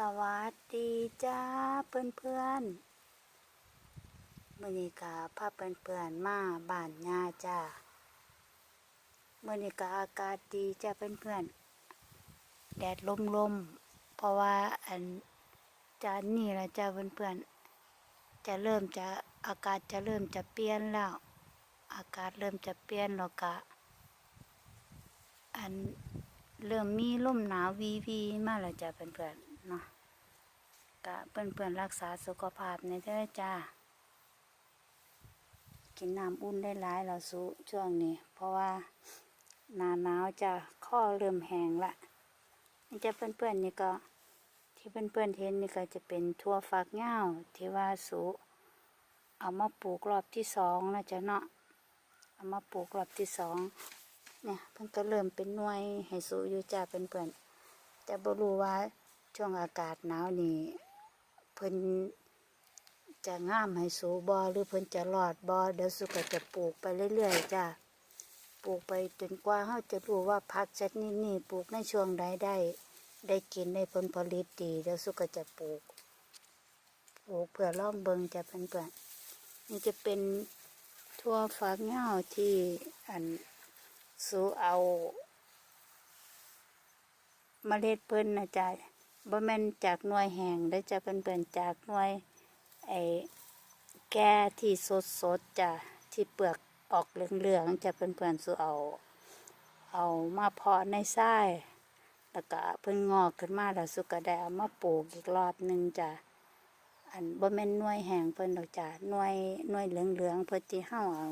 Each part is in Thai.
สวัสดีจ้าเพื่อนเพื่อนมื่อนี้กาพาเพื่อนเพื่อนมาบ้านยาจ้ามื่อนี้กาอากาศดีจ้าเพื่อนเพื่อนแดดลมลมเพราะว่าอันจานนี่ละจ้าเพื่อนเพื่อนจะเริ่มจะอากาศจะเริ่มจะเปลี่ยนแล้ว อากาศเริ่มจะเปลี่ยนแล้วกะอันเริ่มมีลมหนาววีวีมาแล้วจ้ะเพื่อนๆ เนาะกะเพื่อนๆรักษาสุขภาพในเด้อจ้า กินน้ำอุ่นได้หลายแล้วสุช่วงนี้ เพราะว่าหนาหนาวจะข้อเริ่มแห้งละนี่จะเพื่อนๆนี่ก็ที่เพื่อนๆเห็นนี่ก็จะเป็นทั่วฝักเง้าที่ว่าสุเอามาปลูกรอบที่สองนะจ๊ะเนาะเอามาปลูกรอบที่สองเนี่ยเพิ่นก็เริ่มเป็นหน่วยให้สูอยู่จ้าเพื่อนๆแต่บ่รู้ว่า ช่วงอากาศหนาวนี่เพิ่นจะง่ามให้สูบ่หรือเพิ่นจะรอดบ่เดี๋ยวสุก็จะปลูกไปเรื่อยๆจ้าปลูกไปจนกว่าเฮาจะรู้ว่าผักชนิดนี้ปลูกในช่วงใดได้ ได้กินได้ผลผลิตดีเดี๋ยวสุก็จะปลูกปลูกเพื่อล่องเบิงจ้าเพื่อนๆนี่จะเป็นทั่วฝักเง้าที่อันสูเอาเมล็ดเพิ่นนะจ๊ะ บ่แม่นจากหน่วยแห้งได้จะเป็นเพิ่นๆจากหน่วยไอ้แก่ที่สดสดๆจ้ะที่เปลือกออกเหลืองๆจะเป็นเพิ่นๆสู้เอา เอามาเพาะในทรายแล้วก็เพิ่นงอกขึ้นมาแล้วสุก็ได้เอามาปลูกอีกรอบหนึ่งจ้ะอันบ่แม่นหน่วยแห้งเพิ่นดอกจ้ะหน่วยหน่วยเหลืองๆเพิ่นที่เฮาเอา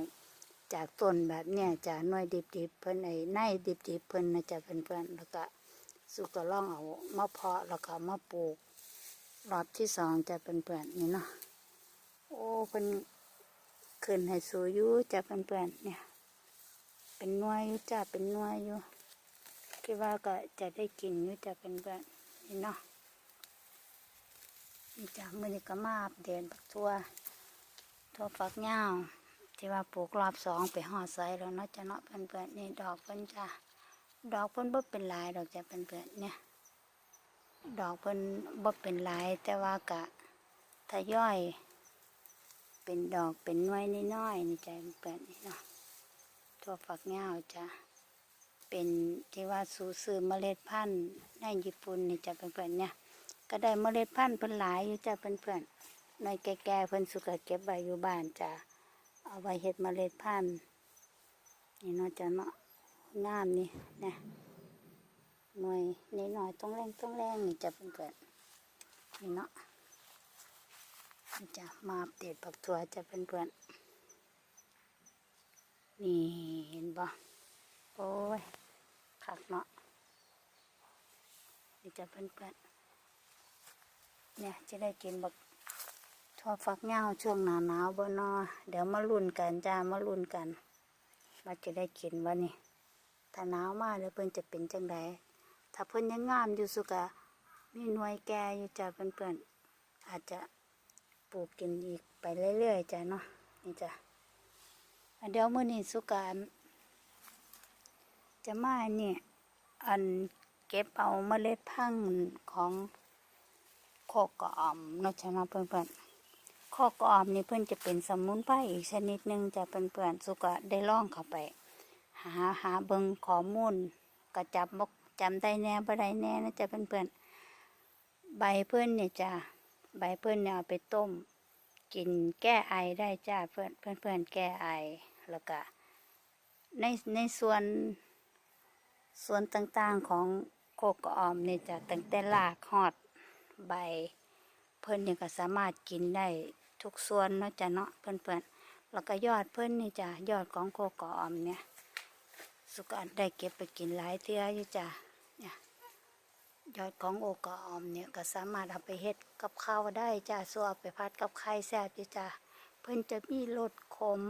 จากต้นแบบเนี้ยจะหน่วยดิบๆเพิ่นไอ้ในดิบๆเพิ่นนะจะเพื่อนๆแล้วก็ สุก็ล่องเอามาเพาะแล้วก็มาปลูกรอบที่สองจะเพื่อนๆนี่เนาะโอ้เพิ่นขึ้นให้สูอยู่จะเพื่อนๆเนี่ย เป็นน่วยอยู่จ้ะเป็นน่วยอยู่คิดว่าก็จะได้กินอยู่จะเพื่อนๆนี่เนาะนี่จ้ะมือนี้ก็มาเดตบักทั่วทั่วฝักยาที่ว่าปลูกรอบสองไปห่อใส่แล้วเนาะจะเนาะเพื่อนนี่ดอกเพิ่นจ้ะ ดอกเพิ่นบ่เป็นลายดอกจ้ะเพื่อนๆเนี่ย ดอกเพิ่นบ่เป็นลายแต่ว่ากะถ้าย่อย เป็นดอกเป็นน่วยน้อยนี่จ้ะเพื่อนๆนี่เนาะทั่วฝักยาจ้ะเป็นที่ว่าสูซื้อเมล็ดพันธุ์ในญี่ปุ่นนี่จ้ะเพื่อนๆเนี่ยก็ได้เมล็ดพันธุ์เพิ่นหลายอยู่จ้ะเพื่อนๆในอยแก่ๆเพิ่นสุกเก็บไว้อยู่บ้านจ้ะเอาไว้เห็ดเมล็ดพันธุ์นี่เนาะจะเนาะ งามนี่นะหน่วยนิดหน่อยต้องแรงต้องแรงนี่จะเป็นเกิดนี่เนาะนี่จะมาอัปเดตผักถั่วจะเป็นเพื่อนนี่เห็นบ่โอ้ยคักเนาะนี่จะเป็นเพื่อนเนี่ยจะได้กินบักชอฟักเงาช่วงหนาหนาวบ่นอเดี๋ยวมาลุ้นกันจ้ามาลุ้นกันว่าจะได้กินวะนี่ ถ้าหนาวมากแล้วเพิ่นจะเป็นจังไดถ้าเพิ่นยังงามอยู่สุกะมีหน่วยแก่อยู่จ้าเพื่อนๆอาจจะปลูกกินอีกไปเรื่อยๆจ้าเนาะนี่จ้ะเดี๋ยวมื้อนี้สุกะจะมาเนี่ยอันเก็บเอาเมล็ดพันธุ์ของโคกออมนาะจ้าเนะเพื่อนๆข้อกออมนี่เพื่อนจะเป็นสมุนไพรอีกชนิดหนึ่งจะเป็นเพื่อนๆสุกะได้ล่องเข้าไป หาหาเบิงข้อมูลก็จับบกจำได้แน่บ่ได้แน่นะจะเป็นเพื่อนๆ ใบเพื่อนเนี่ยจ้าใบเพื่อนเนี่ยเอาไปต้ม กินแก้ไอได้จ้าเพื่อนเพื่อนเพื่อนๆแก้ไอแล้วก็ในในส่วน ส่วนต่างๆของโคกออมเนี่ยจะตั้งแต่รากฮอดใบ เพิ่อนเนี่ยก็สามารถกินได้ทุกส่วนเนาะจ้ะเนาะเพื่อนๆแล้วก็ยอดเพิ่อนนี่จ้ะยอดของโคกออมเนี่ย สุกอันได้เก็บไปกินหลายเทื่ออยู่จ้ะเนี่ยยอดของโอกออมเนี่ยก็สามารถเอาไปเฮ็ดกับข้าวได้จ้ะส่วนเอาไปผัดกับไข่แซ่บอยู่จ้ะเพิ่นจะมีรสขม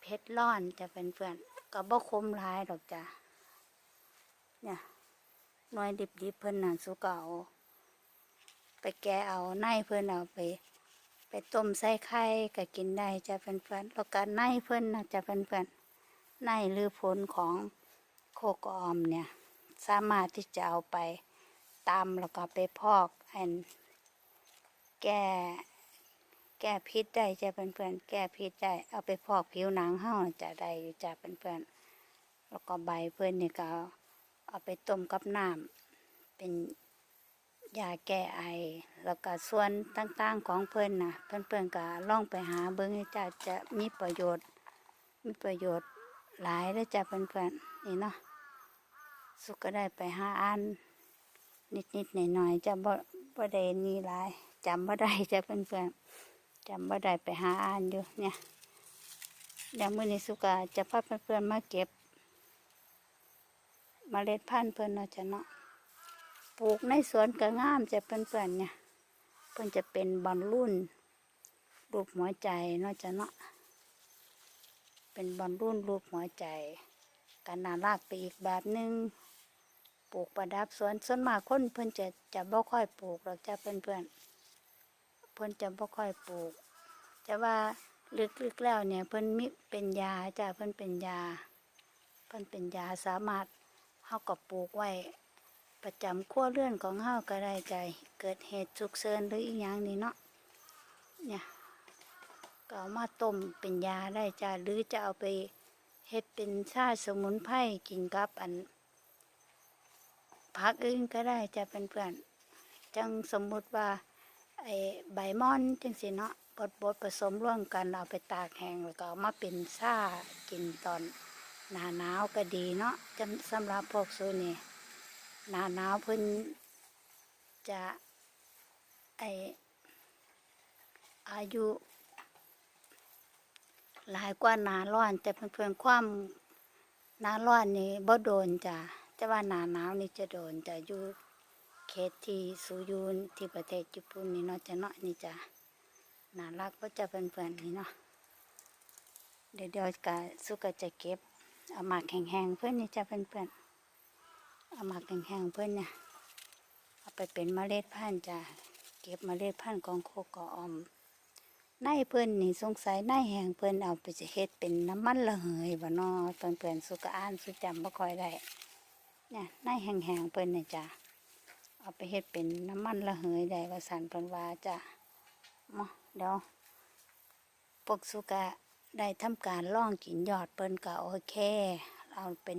เผ็ดร้อนจะเป็นเพื่อนก็บ่ขมหลายดอกจ้ะเนี่ยน่วยดิบๆเพิ่นน่ะสุกเอาไปแกเอาในเพื่อนเอาไปไปต้มใส่ไข่ก็กินได้จะเป็นเพื่อนแล้วก็ในเพื่อนนะจะเป็นเพื่อน ในหรือผลของโคกออมเนี่ย สามารถที่จะเอาไปตำแล้วก็ไปพอกอันแก้แก้พิษได้จ้ะเพื่อนๆแก้พิษได้เอาไปพอกผิวหนังเฮาจะได้อยู่จ้ะเพื่อนๆแล้วก็ใบเพื่อนนี่ก็เอาเอาไปต้มกับน้ำเป็นยาแก้ไอ แล้วก็ส่วนต่างๆของเพื่อนนะเพื่อนๆก็ล่องไปหาเบิ้งให้จ้ะจะมีประโยชน์มีประโยชน์ หลายเลยจ้ะเพื่อนๆนี่เนาะสุกก็ได้ไปหาอ่านนิดๆหน่อยๆจะบ่บ่ได้นี่หลายจำบ่ได้จ้ะเพื่อนๆจำว่ได้ไปหาอ่านอยู่เนี่ยเดี๋ยวมื้อนี้สุกาจะพาเพื่อนๆมาเก็บมเมล็ดพันธุ์เพื่อนเนาะจ้ะเนาะปลูกในสวนก็งามจะเพื่อนๆเนี่ยเพื่อนจะเป็นบอลรุ่นรูปหัวใจเนาะจ้ะเนาะ เป็นบอลรุ่นรูปหัวใจกันนารักไปอีกแบบหนึงปลูกประดับสวนส่วนมากคนเพื่อนจะจะบ่ค่อยปลูกหรอกจ้ะเพื่อนๆเพิ่อนจะบ่ค่อยปลูกจะว่าลึกๆแล้วเนี่ยเพิ่อนมีเป็นยาจ้ะเพิ่อนเป็นยา เพิ่อนเป็นยาสามารถเฮาก็ปลูกไว้ประจำครัวเรือนของเฮาก็ได้ใจ เกิดเหตุฉุกเฉินหรืออีหยังนี่เนาะเนี่ย ก็เอามาต้มเป็นยาได้จ้ะหรือจะเอาไปเฮ็ดเป็นชาสมุนไพรกินกับอันผักอื่นก็ได้จะเป็นเพื่อนจังสมมุติว่าไอ้ใบม่อนจังสิเนาะบดบดผสมร่วมกันเอาไปตากแห้งแล้วก็เอามาเป็นชากินตอนหนาหนาวก็ดีเนาะจำสำหรับพวกซูนี่หนาหนาวเพิ่นจะไออายุ หลายกว่าหนาร้อนแต่เพื่อนๆความหนาร้อนนี่บ่โดนจ้ะแต่ว่าหนาหนาวนี่จะโดนจะอยู่เขตที่สูยูนที่ประเทศญี่ปุ่นนี่เนาะจะเนาะนี่จ้ะน่ารักก็จะเป็นเพื่อนๆนี่เนาะเดี๋ยวเดี๋ยวกะสุกจะเก็บเอามากแห้งๆเพื่อนนี่จะเป็นเพื่อนๆเอามากแห้งๆเพื่อนเนี่ยเอาไปเป็นเมล็ดพันธุ์จ้ะเก็บเมล็ดพันธุ์ของโคกออม ในเพื่อนนี่สงสัยในแหงเพื่อนเอาไปจะเฮ็ดเป็นน้ำมันระเหยบ่เนาะเพื่อนๆสุกอ่านสุจำบ่ค่อยได้เนี่ยในแห้งๆเพื่อนนี่จ้ะเอาไปเฮ็ดเป็นน้ำมันระเหยได้ว่าสันเพิ่นว่าจ้ะมาเดี๋ยวพวกสุกะได้ทำการล่องกินยอดเปิ้นก็โอเคเอาเป็น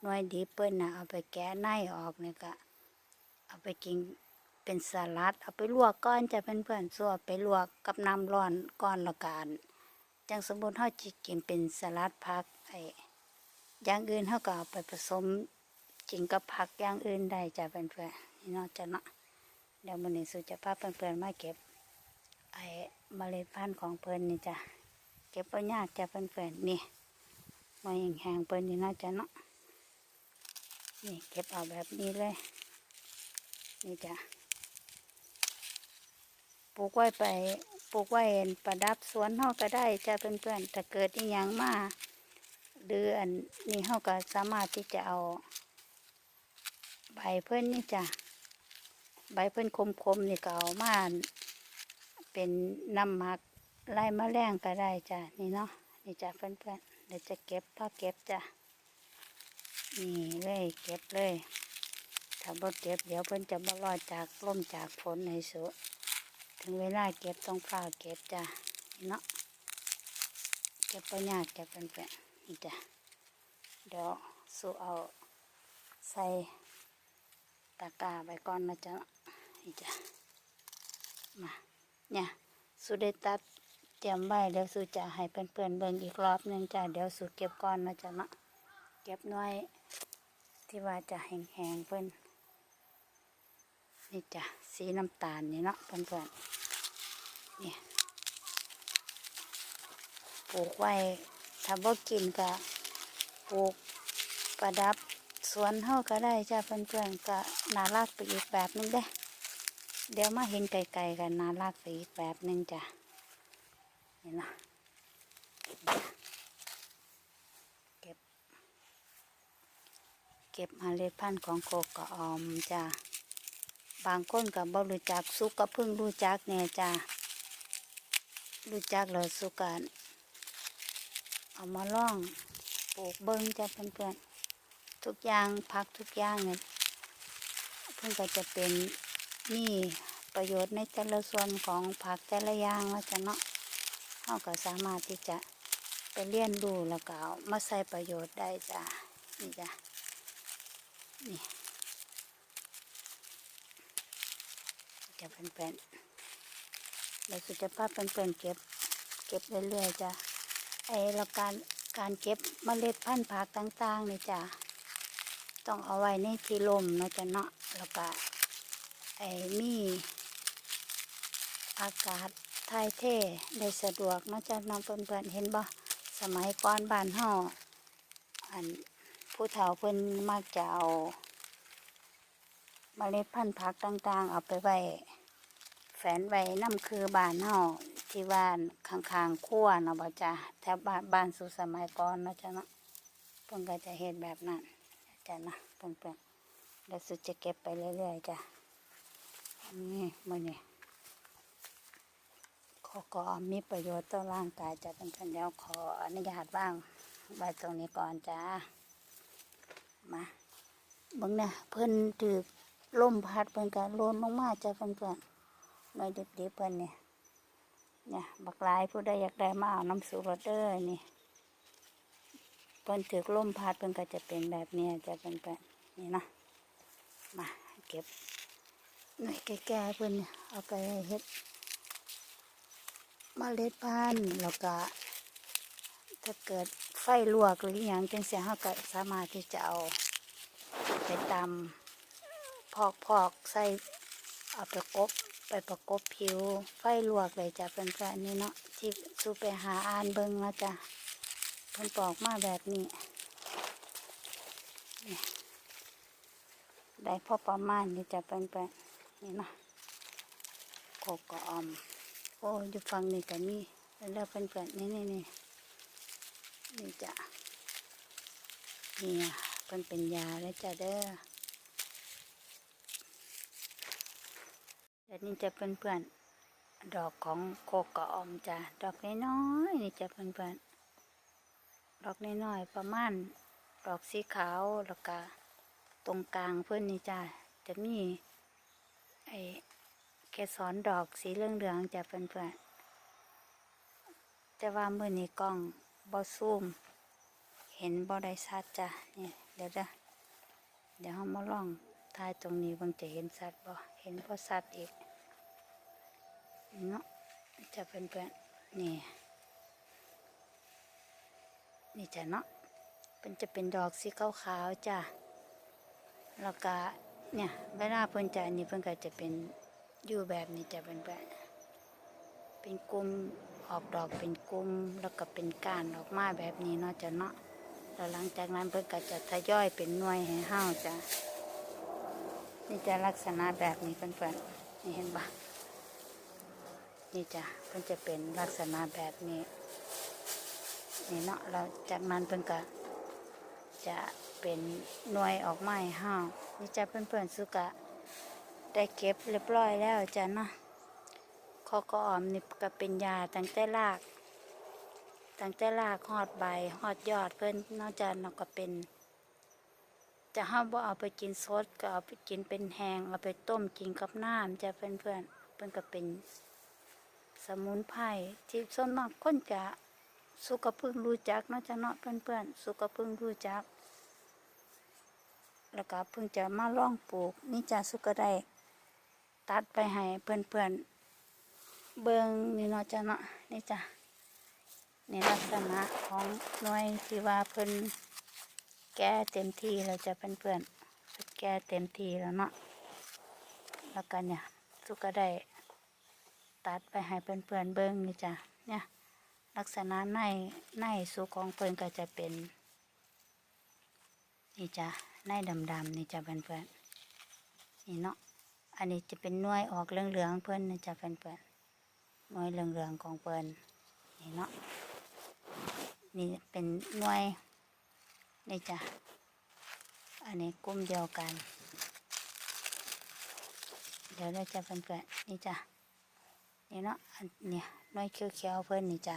หน่วยดีเปิ้นนะเอาไปแกะในออกเนี่ยก็เอาไปกิน เป็นสลัด เอาไปลวกก้อนจะเป็นเพื่อนๆซัวไปลวกกับน้ำร้อนก้อนละกันจังสมบูรณ์เฮาจิกินเป็นสลัดผักไอ้อย่างอื่นเฮาก็เอาไปผสมกินกับผักอย่างอื่นได้จ้ะเพื่อนๆนี่นาะจ้ะเนาะเดี๋ยวมันนี้สุจะพาเพื่อนๆมาเก็บไอ้เมล็ดพันธุ์ของเพิ่นนี่จ้ะเก็บไว้ยากจ้ะเพื่อนๆนี่มาแห้งเพิ่นนี่นาะจ้ะเนาะนี่เก็บเอาแบบนี้เลย นี่จ้ะ ปลูกไว้ไปปลูกไว้ประดับสวนเฮาก็ได้จ้ะเพื่อนๆถ้าเกิดอีหยังมาหรือนนี้เฮาก็สามารถที่จะเอา ใบเพิ่อนนี่จ้ะใบเพิ่อนคมๆนี่ก็เอามาเป็นน้ำหมักไล่มะแรงก็ได้จ้ะนี่เนาะนี่จ้ะเพื่อนๆเดี๋ยวจะเก็บผ้าเก็บจ้ะนี่เลยเก็บเลย ถ้าบ่เก็บเดี๋ยวเพิ่อนจะบ่รอดจากลมจากฝนในสุด ถึงเวลาเก็บต้องฝ้าเก็บจ้ะเนาะเก็บไปยากจ้ะเพื่อนๆนี่จ้ะเดี๋ยวสู้เอาใส่ตะกร้าไปก่อนนะจ๊ะนี่จ้ะมาเนี่ยสุดได้ตัดเตรียมไว้เดี๋ยวสุจะให้เพื่อนๆเบิ่งอีกรอบหนึงจ้ะเดี๋ยวสุเก็บก่อนนะจ๊ะเนาะเก็บน้อยที่ว่าจะแห้งๆเพื่อน นี่จ้ะสีน้ำตาลนี่เนาะเพื่อนๆนี่ปลูกไว้ถ้าบ่กินก็ปลูกประดับสวนเฮาก็ได้จ้าเพื่อนๆก็น่ารักไปอีกแบบนึงเด้เดี๋ยวมาเห็นไกลๆกันน่ารักไปอีกแบบนึงจ้ะเห็นนะเก็บ เก็บเมล็ดพันธุ์ของโคกะออมจ้ะ บางคนก็บ่รู้จักสุกก็เพิ่งรู้จักแน่จ้ะรู้จักแล้วสุกันเอามาล่องปลูกเบิ้งจ้ะเพื่อนๆทุกอย่างผักทุกอย่างเนี่ยเพิ่นก็จะเป็นนี่ประโยชน์ในแต่ละส่วนของผักแต่ละอย่างว่าจะเนาะเราก็สามารถที่จะไปเรียนรู้แล้วก็มาใส่ประโยชน์ได้จ้ะนี่จ้ะนี่ จะเป็นเป็นๆเดี๋ยวสุจะพาเป็นเป็นๆเก็บ เก็บเรื่อยๆจ้ะไอแล้วการการเก็บเมล็ดพันธุ์ผักต่างๆนี่จ้ะต้องเอาไว้ในที่ลมเนาะจ้ะเนาะแล้วก็ไอมีอากาศถ่ายเท่ได้สะดวกเนาะจ้ะน้องเพื่อนๆเห็นบ่สมัยก่อนบ้านเฮาอันผู้เฒ่าเพิ่นมักจะเอาเมล็ดพันธุ์ผักต่างๆ เอาไปไว้ แฝนไว้น้ำคือบ้านเฮาที่บ้านข้างๆครัวเนาะบ่จ้ะแถวบ้านบ้านสู่สมัยก่อนเนาะจ้ะเนาะเพิ่นก็จะเฮ็ดแบบนั้นจ้ะนะเพิ่นเพิ่นเดี๋ยวสุดจะเก็บไปเรื่อยๆจ้ะนี่มื้อนี้ขอก็มีประโยชน์ต่อร่างกายจ้ะเพิ่นๆเดี๋ยวขออนุญาตว่างไว้ตรงนี้ก่อนจ้ามาเบิ่งนะเพิ่นถือลมพัดเพิ่นก็โลนลงมาจ้ะเพิ่น หน่อยดิบๆเพิ่นเนี่ยเนี่ยบักหลายผู้ใดอยากได้มาเอาน้ำสูบเดอร์นี่เพิ่นถือลมพัดเพิ่นก็จะเป็นแบบเนี้ยจะเป็นแบบนี่นะมาเก็บหน่อยแก่ๆเพิ่นเอาไปเฮ็ดเมล็ดพันธุ์แล้วก็ถ้าเกิดไฟลวกหรืออย่างจังเสียเฮาก็สามารถที่จะเอาไปตำพอกๆใส่เอาไปกบ ไปประกบผิวไฟลวกเลยจ้ะเป็นแบบนี้เนาะที่สูไปหาอ่านเบิ่งแล้วจ้ะเพิ่นปอกมาแบบนี้ได้พอประมาณนี้จะเป็นแบบนี้เนาะโกกอมโอ้อยู่ฝั่งนี้ก็มีแล้วเป็นแบบนี้นี่นี่นี่จ้ะนี่อะเพิ่นเป็นยาแล้วจ้ะเด้อ แต่นี่จะเป็นเพื่อนๆ ดอกของโคกกะออมจ้ะ ดอกน้อยๆนี่จะเป็นเพื่อนๆ ดอกน้อยๆ ประมาณ ดอกสีขาวแล้วก็ตรงกลางเพื่อนนี่จ้ะ จะมีไอเกสรดอกสีเหลืองๆจะเป็นเพื่อนๆแต่ว่ามือนี้กล้องบอซูม เห็นบอได้ชัดจ้ะ นี่เดี๋ยวเด้อเดี๋ยวเรามาลอง ถ่ายตรงนี้เบางจะเห็นสัตว์บ่เห็นพอสัตว์อีกเนาะจะเป็นเพื่อนนี่นี่จ้ะเนาะเป็นจะเป็นดอกสีขาวๆจ้ะแล้วก็เนี่ยเวลาเพิ่นจะนนี้เพิ่นก็จะเป็นอยู่แบบนี้จะเป็นแบบเป็นกลุ่มออกดอกเป็นกลุ่มแล้วก็เป็นก้านออกมาแบบนี้เนาะจ้ะเนาะแล้วหลังจากนั้นเพิ่นก็จะทยอยเป็นหน่วยให้เฮาจ้ะ นี่จะลักษณะแบบนี้เพื่อนๆนี่เห็นปะนี่จ้ะเพิ่นจะเป็นลักษณะแบบนี้นี่เนาะเราจากนั้นเพิ่นก็จะเป็นหน่วยออกไม้ห้าวนี่จ้ะเพื่อนๆสุกะได้เก็บเรียบร้อยแล้วจ้ะเนาะข้อก็ออมนี่ก็เป็นยาตั้งแต่รากตั้งแต่รากหอดใบหอดยอดเพิ่อนนอกจากเนาะก็เป็น จะห้ามว่าเอาไปกินสดก็เอาไปกินเป็นแห้งเอาไปต้มกินกับน้ำจะเพื่อนเพื่อนเพื่อนก็เป็นสมุนไพรที่ส่วนมากคนจะสุกเพิ่งรู้จักนะจะเนาะเพื่อนเพื่อนๆสุกเพิ่งรู้จัก แล้วก็เพิ่งจะมาล่องปลูกนี่จะสุกได้ตัดไปให้เพื่อนเพื่อนเบิงนี่เนาะจะเนาะนี่จ้ะนี่ลักษณะของหน่วยที่ว่าเพิ่น แก้เต็มที่เราจะเพื่อนๆแก้เต็มที่แล้วเนาะแล้วกันเนี่ยทุกก็ได้ตัดไปให้เพื่อนๆเบิ้งนี่จ้ะเนี่ยลักษณะในในสุของเพื่อนก็จะเป็นนี่จ้ะในดำๆนี่จ้ะเพื่อนๆนี่เนาะอันนี้จะเป็นน่วยออกเหลืองๆเพื่อนนี่จ้ะเพื่อนๆน่วยเหลืองๆของเพื่อนนี่เนาะนี่เป็นน่วย นี่จ้ะ อันนี้กลุ่มเดียวกัน เดี๋ยวเราจะเป็นเกิดนี่จ้ะ นี่เนาะ อันเนี่ยน้อยเขียวๆเพิ่อนนี่จ้ะ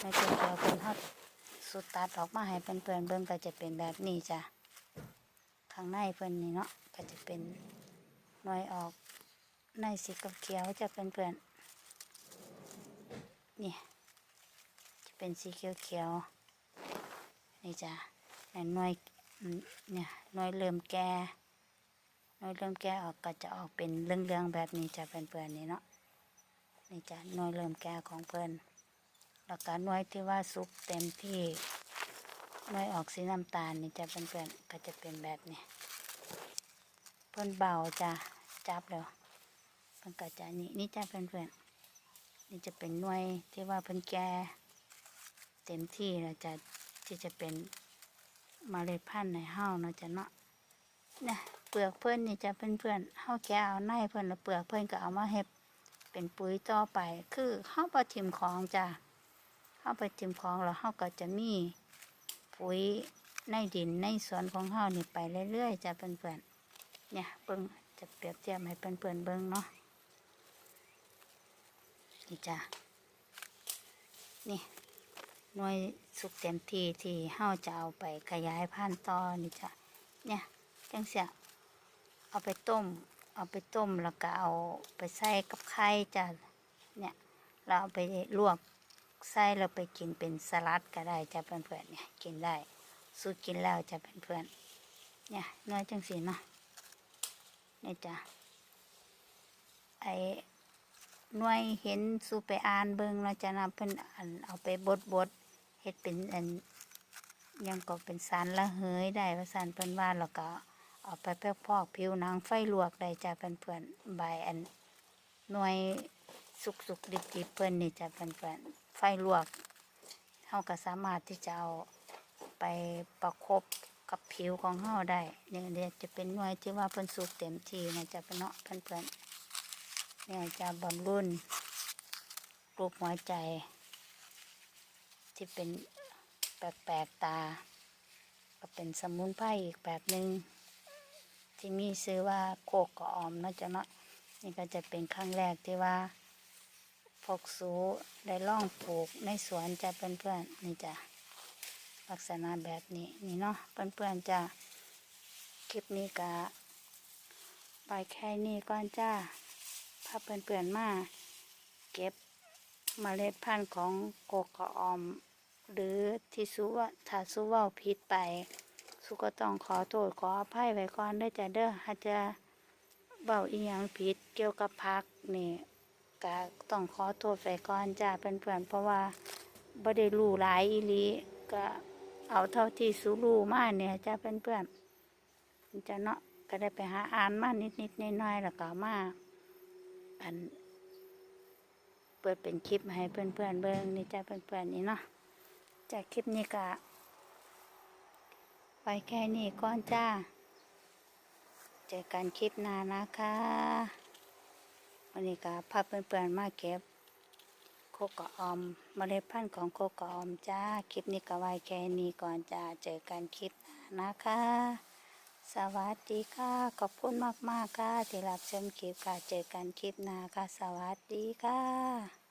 น้อยเขียวๆเพิ่อนฮอดสุดตัดออกมาให้เพื่อนๆเบิ่งก็จะเป็นแบบนี้จ้ะ ข้างในเพิ่อนนี่เนาะก็จะเป็นน่วยออกในสีกับเขียวจะเป็นเพื่อนนี่จะเป็นสีเขียวๆ นี่จ้ะในหน่วยเนี่ยหน่วยเริ่มแก่หน่วยเริ่มแก่ออกก็จะออกเป็นเรื่องๆแบบนี้จะเป็นเพื่อนๆนี่เนาะนี่จ้ะหน่วยเริ่มแก่ของเพื่อนแล้วก็หน่วยที่ว่าสุกเต็มที่หน่วยออกสีน้ำตาลนี่จะเป็นเพื่อนๆก็จะเป็นแบบนี้เพิ่นเบาจ้ะจับแล้วเพิ่นก็จะนี่นี่จ้ะเพื่อนๆนี่จะเป็นหน่วยที่ว่าเพิ่นแก่เต็มที่แล้วจะ ที่จะเป็นเมล็ดพันธุ์ในเฮ้าเนาะจ้ะเนาะเนี่ยเปลือกเพิ่อนนี่จะเพื่อนๆเฮาแก่เอาในเพิ่อนแล้วเปลือกเพิ่อนก็เอามาเฮ็ดเป็นปุ๋ยต่อไป คือเฮาบ่ทิ่มของจ้ะเฮาไปทิมของแล้วเฮาก็จะมีปุ๋ยในดินในสวนของเฮานี่ไปเรื่อยๆจะเพื่อนๆเนี่ยเบิ่งจะเปรียบเทียบให้เพื่อนๆเบิ่งเนาะนี่จ้ะนี่หน่วย สุกเต็มที่ที่เฮาจะเอาไปขยายพันธุ์ต่อนี่จ้ะเนี่ยจังเสียเอาไปต้ม เอาไปต้มแล้วก็เอาไปใส่กับไข่จ้ะเนี่ยเราเอาไปลวกใส่เราไปกินเป็นสลัดก็ได้จะเพื่อนๆเนี่ยกินได้สูตรกินแล้วจะเพื่อนๆเนี่ยน้อจังสีเนาะนี่จ้ะไอหน่วยเห็นสูไปอ่านเบิ่งเราจะนำเพิ่นอันเอาไปบดบด เฮ็ดเป็นอันยังก็เป็นสารละเหยได้ว่าสารเพิ่นว่าแล้วก็เอาไปแพกพอกผิวหนังไฟลวกได้จ้ะเพื่อนๆใบอันหน่วยสุกสุกดิบดิบๆเพิ่นนี่จะเพื่อนๆไฟลวกเฮาก็สามารถที่จะเอาไปประคบกับผิวของเฮาได้เนี่ยเดี๋ยวจะเป็นหน่วยที่ว่าเพิ่นสุกเต็มที่นะจะเป็นเนาะเพื่อนๆเนี่ยจะบำรุงรูปหัวใจ ที่เป็นแปลกๆตา ก็เป็นสมุนไพรอีกแบบหนึ่งที่มีชื่อว่าโคกกะออมนาะจะเนาะนี่ก็จะเป็นครั้งแรกที่ว่าพกสูได้ล่องปลูกในสวนจะเพื่อนๆนี่จ้ะลักษณะแบบนี้นี่เนาะเพื่อนๆจะคลิปนี้กะไปแค่นี้ก่อนจ้าพาเพื่อนๆมาเก็บเมล็ดพันธุ์ของโกกะออม หรือที่สุว่าถ้าสุว่าผิดไป สุก็ต้องขอโทษขออภัยไว้ก่อนได้จ้ะเด้ออาจจะเบาอีหยังผิดเกี่ยวกับพักนี่ก็ต้องขอโทษไปก่อนจ้าเพื่อนๆเพราะว่าบ่ได้รู้หลายอีหลีก็เอาเท่าที่สูรู้มาเนี่ยจ้าเพื่อนๆจะเนาะก็ได้ไปหาอ่านมานิดๆน้อยๆแล้วก็เอามาอันเปิดเป็นคลิปให้เพื่อนๆเบิ่งนี่จ้าเพื่อนๆนี่เนาะ จากคลิปนี้ก็ไปแค่นี้ก่อนจ้า เจอกันคลิปหน้านะคะ วันนี้ก็พาเพื่อนๆมาเก็บ โคกะออมเมล็ดพันธุ์ของโคกะออมจ้า คลิปนี้ก็ไว้แค่นี้ก่อนจ้า เจอกันคลิปหน้านะคะ สวัสดีค่ะ ขอบคุณมากๆค่ะที่รับชมคลิปค่ะ เจอกันคลิปหน้าค่ะ สวัสดีค่ะ